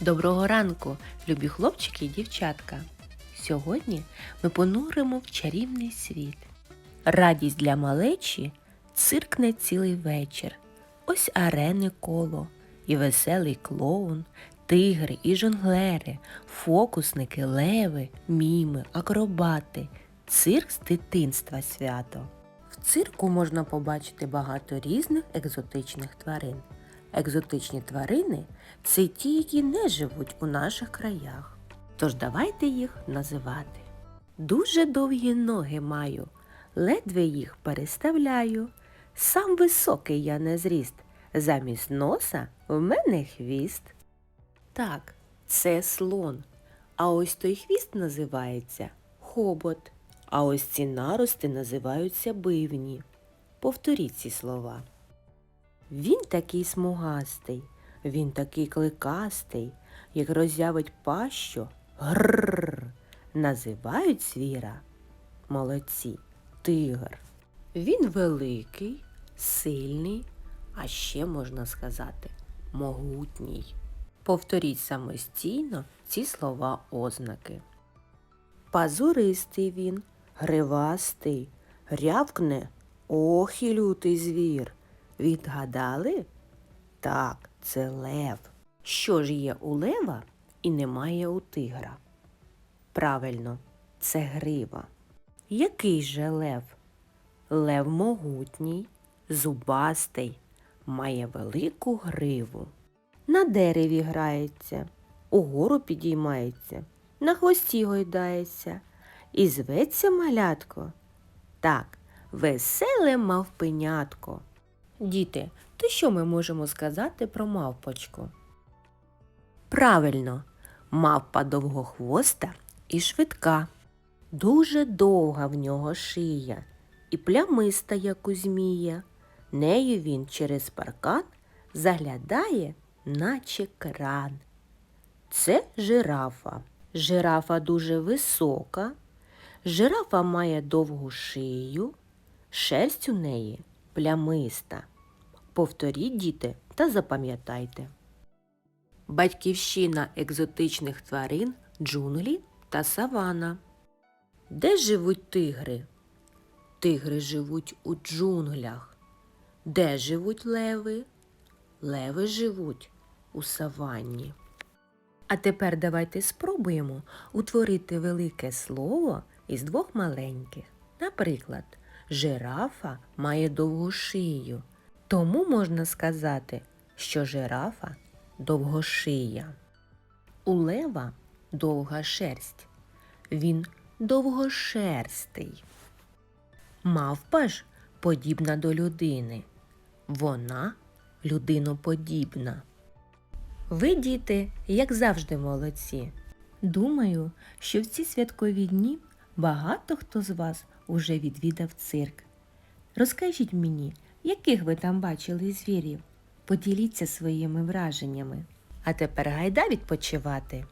Доброго ранку, любі хлопчики і дівчатка. Сьогодні ми понуримо в чарівний світ. Радість для малечі циркне цілий вечір. Ось арени коло, і веселий клоун, тигри і жонглери, фокусники, леви, міми, акробати, цирк з дитинства свято. В цирку можна побачити багато різних екзотичних тварин. Екзотичні тварини це ті, які не живуть у наших краях. Тож давайте їх називати. Дуже довгі ноги маю, ледве їх переставляю. Сам високий я не зріст, замість носа в мене хвіст. Так, це слон. А ось той хвіст називається хобот. А ось ці нарости називаються бивні. Повторіть ці слова. Він такий смугастий, він такий кликастий, як роззявить пащу, грррр, називають звіра. Молодці, тигр. Він великий, сильний, а ще можна сказати могутній. Повторіть самостійно ці слова ознаки. Пазуристий він, гривастий, рявкне, ох лютий звір. Відгадали? Так, це лев. Що ж є у лева і немає у тигра? Правильно, це грива. Який же лев? Лев могутній, зубастий, має велику гриву. На дереві грається, угору підіймається, на хвості гойдається і зветься малятко. Так, веселе мавпенятко. Діти, то що ми можемо сказати про мавпочку? Правильно, мавпа довгохвоста і швидка. Дуже довга в нього шия і плямиста, як у змія. Нею він через паркан заглядає, наче кран. Це жирафа. Жирафа дуже висока. Жирафа має довгу шию, шерсть у неї плямиста. Повторіть, діти, та запам'ятайте. Батьківщина екзотичних тварин джунглі та савана. Де живуть тигри? Тигри живуть у джунглях. Де живуть леви? Леви живуть у саванні. А тепер давайте спробуємо утворити велике слово із двох маленьких. Наприклад, жирафа має довгу шию, тому можна сказати, що жирафа довгошия. У лева довга шерсть. Він довгошерстий. Мавпа ж подібна до людини. Вона людиноподібна. Ви, діти, як завжди молодці. Думаю, що в ці святкові дні багато хто з вас уже відвідав цирк. Розкажіть мені, яких ви там бачили звірів? Поділіться своїми враженнями. А тепер гайда відпочивати.